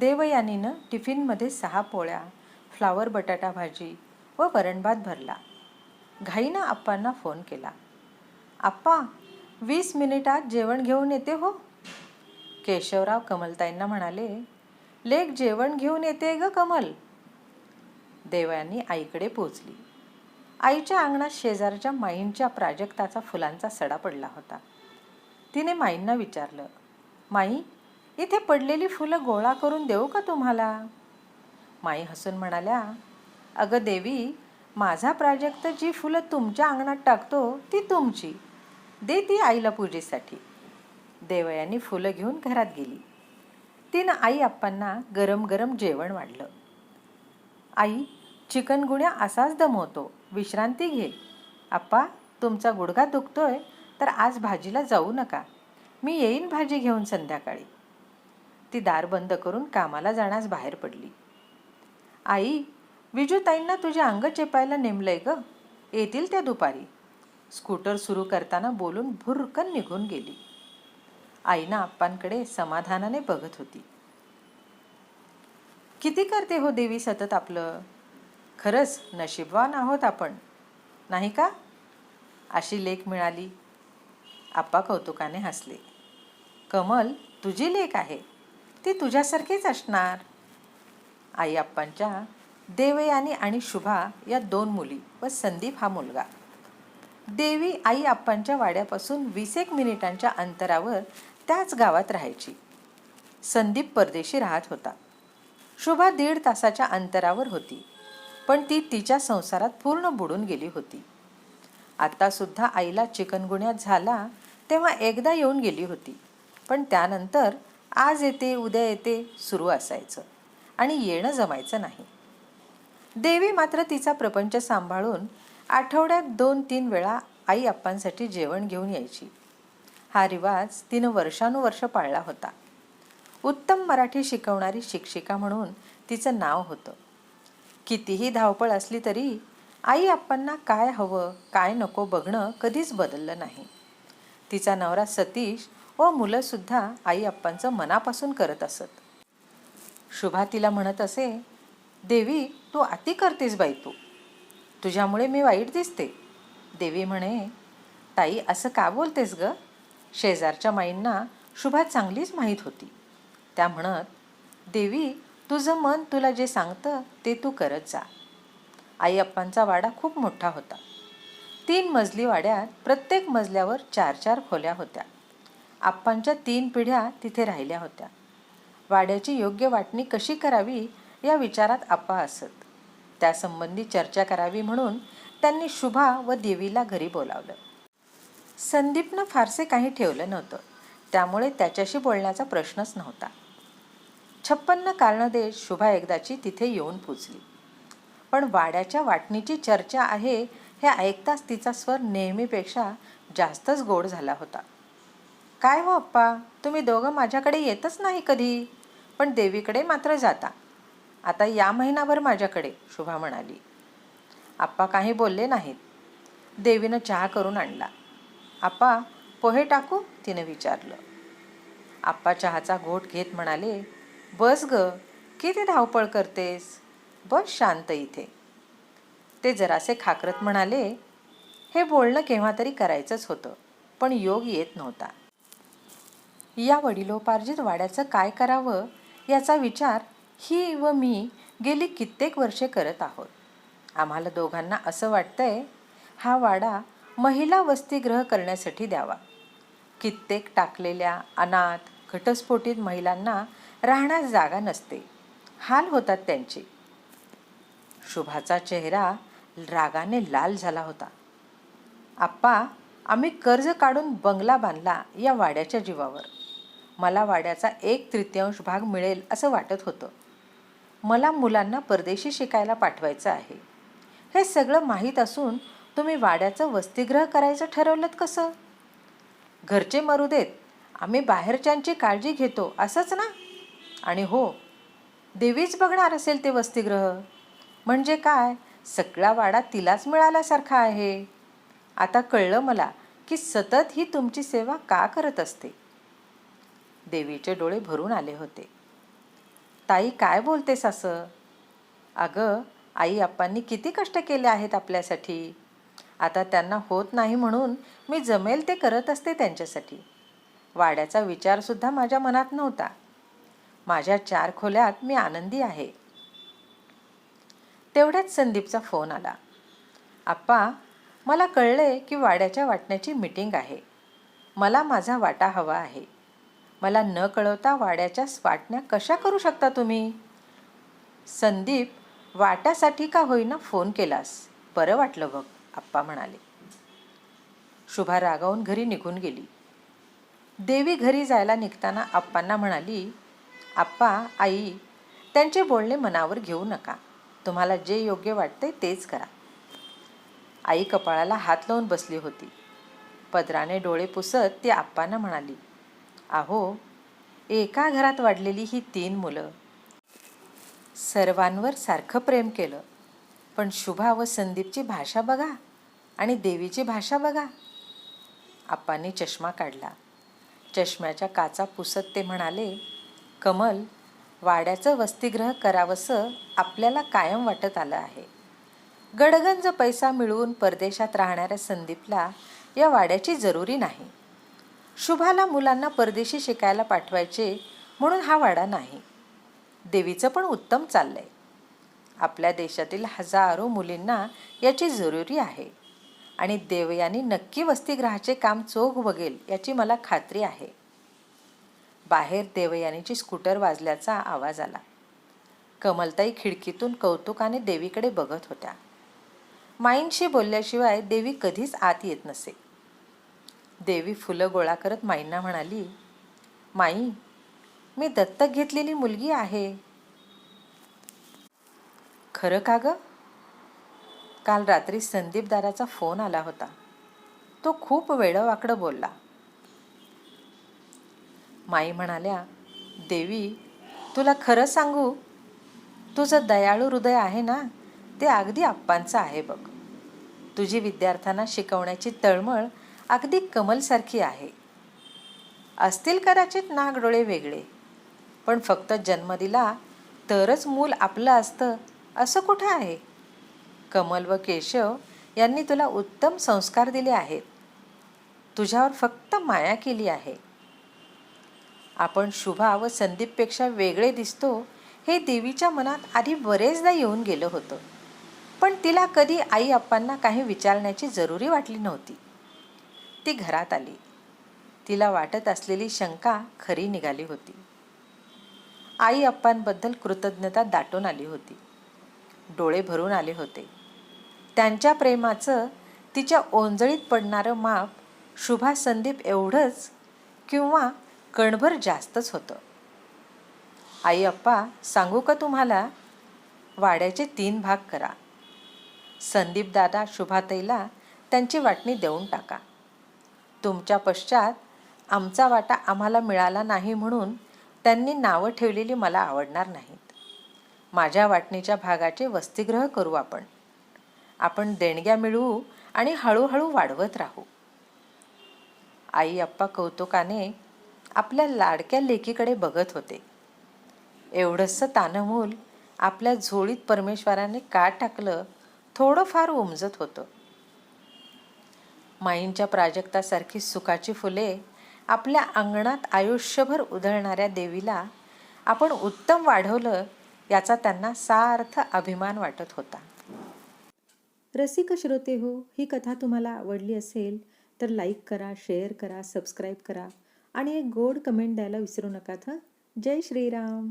देवयानीनं टिफिनमध्ये सहा पोळ्या फ्लावर बटाटा भाजी व वरणभात भरला. घाईनं आप्पांना फोन केला. आप्पा वीस मिनिटात जेवण घेऊन येते हो. केशवराव कमलताईंना म्हणाले लेक जेवण घेऊन येते ग कमल. देवयानी आईकडे पोचली. आईच्या अंगणात शेजारच्या माईंच्या प्राजक्ताचा फुलांचा सडा पडला होता. तिने माईंना विचारलं माई इथे पडलेली फुलं गोळा करून देऊ का तुम्हाला? माई हसून म्हणाल्या अगं देवी माझा प्राजक्त जी फुलं तुमच्या अंगणात टाकतो ती तुमची. दे ती आईला पूजेसाठी. देवयानी फुलं घेऊन घरात गेली. तिनं आई आप्पांना गरम गरम जेवण वाढलं. आई चिकनगुण्या असाच दमवतो. विश्रांती घे. आप्पा तुमचा गुडघा दुखतोय तर आज भाजीला जाऊ नका. मी येईन भाजी घेऊन संध्याकाळी. ती दार बंद करून कामाला जाण्यास बाहेर पडली. आई विजूताईंना तुझे अंग चेपायला नेमलंय ग. येतील त्या दुपारी. स्कूटर सुरू करताना बोलून भुरकन निघून गेली. आईना आप्पांकडे समाधानाने बघत होती. किती करते हो देवी सतत आपलं? खरंच नशीबवान आहोत आपण नाही का? अशी लेख मिळाली. आप्पा कौतुकाने हसले. कमल तुझी लेख आहे. ती तुझ्यासारखीच असणार. आई आप्पांच्या देवयानी आणि शुभा या दोन मुली व संदीप हा मुलगा. देवी आई आप्पांच्या वाड्यापासून वीस एक मिनिटांच्या अंतरावर त्याच गावात राहायची. संदीप परदेशी राहत होता. शुभा दीड तासाच्या अंतरावर होती पण ती तिच्या संसारात पूर्ण बुडून गेली होती. आत्तासुद्धा आईला चिकनगुण्यात झाला तेव्हा एकदा येऊन गेली होती पण त्यानंतर आज येते उद्या येते सुरू असायचं. आणि येणं जमायचं नाही. देवी मात्र तिचा प्रपंच सांभाळून आठवड्यात दोन तीन वेळा आई आप्पांसाठी जेवण घेऊन यायची. हा रिवाज तिनं वर्षानुवर्ष पाळला होता. उत्तम मराठी शिकवणारी शिक्षिका म्हणून तिचं नाव होतं. कितीही धावपळ असली तरी आई आप्पांना काय हवं काय नको बघणं कधीच बदललं नाही. तिचा नवरा सतीश व मुलंसुद्धा आई आप्पांचं मनापासून करत असत. शुभा तिला म्हणत असे देवी तू अति करतेस बाई तू. तुझ्यामुळे मी वाईट दिसते. देवी म्हणे ताई असं का बोलतेस ग? शेजारच्या माईंना शुभा चांगलीच माहीत होती. त्या म्हणत देवी तुझं मन तुला जे सांगतं ते तू करत जा. आई आप्पांचा वाडा खूप मोठा होता. तीन मजली वाड्यात प्रत्येक मजल्यावर चार चार खोल्या होत्या. आप्पांच्या तीन पिढ्या तिथे राहिल्या होत्या. वाड्याची योग्य वाटणी कशी करावी या विचारात आप्पा असत त्यासंबंधी चर्चा करावी म्हणून त्यांनी शुभा व देवीला घरी बोलावलं. संदीपनं फारसे काही ठेवलं नव्हतं. त्यामुळे त्याच्याशी बोलण्याचा प्रश्नच नव्हता. छप्पन्न कारणं देत शुभा एकदाची तिथे येऊन पोचली. पण वाड्याच्या वाटणीची चर्चा आहे हे ऐकताच तिचा स्वर नेहमीपेक्षा जास्तच गोड झाला होता. काय हो अप्पा? तुम्ही दोघं माझ्याकडे येतच नाही कधी. पण देवीकडे मात्र जाता. आता या महिनाभर माझ्याकडे शुभा म्हणाली. आप्पा काही बोलले नाहीत. देवीनं चहा करून आणला. आप्पा पोहे टाकू? तिनं विचारलं. आप्पा चहाचा घोट घेत म्हणाले बस ग किती धावपळ करतेस? बस शांत इथे. ते जरासे खाकरत म्हणाले हे बोलणं केव्हा तरी करायचंच होतं पण योग येत नव्हता. या वडिलोपार्जित वाड्याचं काय करावं? याचा विचार ही व मी गेली कित्येक वर्षे करत आहोत. आम्हाला दोघांना असं वाटतंय हा वाडा महिला वसतिगृह करण्यासाठी द्यावा. कित्येक टाकलेल्या अनाथ घटस्फोटित महिलांना राहण्यास जागा नसते. हाल होतात त्यांचे. शुभाचा चेहरा रागाने लाल झाला होता. आप्पा आम्ही कर्ज काढून बंगला बांधला या वाड्याच्या जीवावर. मला वाड्याचा एक तृतीयांश भाग मिळेल असं वाटत होतं. मला मुलांना परदेशी शिकायला पाठवायचं आहे. हे सगळं माहीत असून तुम्ही वाड्याचं वसतिग्रह करायचं ठरवलं कसं? घरचे मरू देत आम्ही बाहेरच्यांची काळजी घेतो असंच ना? आणि हो देवीच बघणार असेल ते वसतिग्रह म्हणजे काय? सगळा वाडा तिलाच मिळाल्यासारखा आहे. आता कळलं मला की सतत ही तुमची सेवा का करत असते? देवीचे डोळे भरून आले होते. ताई काय बोलतेस असं अगं आई आप्पांनी किती कष्ट केले आहेत आपल्यासाठी. आता त्यांना होत नाही म्हणून मी जमेल ते करत असते त्यांच्यासाठी. वाड्याचा विचारसुद्धा माझ्या मनात नव्हता. माझ्या चार खोल्यात मी आनंदी आहे. तेवढ्याच संदीपचा फोन आला. आप्पा मला कळले की वाड्याच्या वाटण्याची मीटिंग आहे. मला माझा वाटा हवा आहे. मला न कळवता वाड्याच्या वाटण्या कशा करू शकता तुम्ही? संदीप वाट्यासाठी का होईना फोन केलास? बरं वाटलं बघ आप्पा म्हणाले. शुभा रागावून घरी निघून गेली. देवी घरी जायला निघताना आप्पांना म्हणाली आप्पा आई त्यांचे बोलणे मनावर घेऊ नका. तुम्हाला जे योग्य वाटते तेच करा. आई कपाळाला हात लावून बसली होती. पदराने डोळे पुसत ती आप्पांना म्हणाली अहो एका घरात वाढलेली ही तीन मुलं. सर्वांवर सारखं प्रेम केलं. पण शुभा व संदीपची भाषा बघा आणि देवीची भाषा बघा. आप्पांनी चष्मा काढला. चष्म्याच्या काचा पुसत ते म्हणाले कमल वाड्याचं वसतिगृह करावंसं आपल्याला कायम वाटत आलं आहे. गडगंज पैसा मिळवून परदेशात राहणाऱ्या संदीपला या वाड्याची जरुरी नाही. शुभाला मुलांना परदेशी शिकायला पाठवायचे म्हणून हा वाडा नाही. देवीचं पण उत्तम चाललंय. आपल्या देशातील हजारो मुलींना याची जरुरी आहे. आणि देवयानी नक्की वसतिगृहाचे काम चोख बघेल याची मला खात्री आहे. बाहेर देवयानीची स्कूटर वाजल्याचा आवाज आला. कमलताई खिडकीतून कौतुकाने देवीकडे बघत होत्या. माईंशी बोलल्याशिवाय देवी कधीच आत येत नसे. देवी फुलं गोळा करत माईंना म्हणाली माई मी दत्तक घेतलेली मुलगी आहे. खरं का ग? काल रात्री संदीपदाराचा फोन आला होता. तो खूप वेडवाकडं बोलला. माई म्हणाल्या देवी तुला खरं सांगू? तुझं दयाळू हृदय आहे ना ते अगदी आप्पांचं आहे बघ. तुझी विद्यार्थ्यांना शिकवण्याची तळमळ अगदी कमलसारखी आहे. असतील कदाचित नागडोळे वेगळे पण फक्त जन्म दिला तरच मूल आपलं असतं असं कुठं आहे? कमल व केशव यांनी तुला उत्तम संस्कार दिले आहेत. तुझ्यावर फक्त माया केली आहे. आपण शुभा व संदीपपेक्षा वेगळे दिसतो हे देवीच्या मनात आधी बरेचदा येऊन गेलं होतं. पण तिला कधी आई आप्पांना काही विचारण्याची जरुरी वाटली नव्हती. ती घरात आली. तिला वाटत असलेली शंका खरी निघाली होती. आई अप्पांबद्दल कृतज्ञता दाटून आली होती. डोळे भरून आले होते. त्यांच्या प्रेमाचं तिच्या ओंजळीत पडणारं माप शुभा संदीप एवढंच किंवा कणभर जास्तच होतं. आई अप्पा सांगू का तुम्हाला? वाड्याचे तीन भाग करा. संदीप दादा शुभाताईला त्यांची वाटणी देऊन टाका. तुमच्या पश्चात आमचा वाटा आम्हाला मिळाला नाही म्हणून त्यांनी नावं ठेवलेली मला आवडणार नाहीत. माझ्या वाटणीच्या भागाचे वसतिग्रह करू आपण. आपण देणग्या मिळवू आणि हळूहळू वाढवत राहू. आई अप्पा कौतुकाने आपल्या लाडक्या लेकीकडे बघत होते. एवढंसं तानमूल आपल्या झोळीत परमेश्वराने का टाकलं थोडंफार उमजत होतं. माईंच्या प्राजक्तासारखी सुखाची फुले आपल्या अंगणात आयुष्यभर उधळणाऱ्या देवीला आपण उत्तम वाढवलं याचा त्यांना सार्थ अभिमान वाटत होता. रसिक श्रोते हो ही कथा तुम्हाला आवडली असेल तर लाईक करा शेअर करा सबस्क्राईब करा आणि एक गोड कमेंट द्यायला विसरू नका हं जय श्रीराम.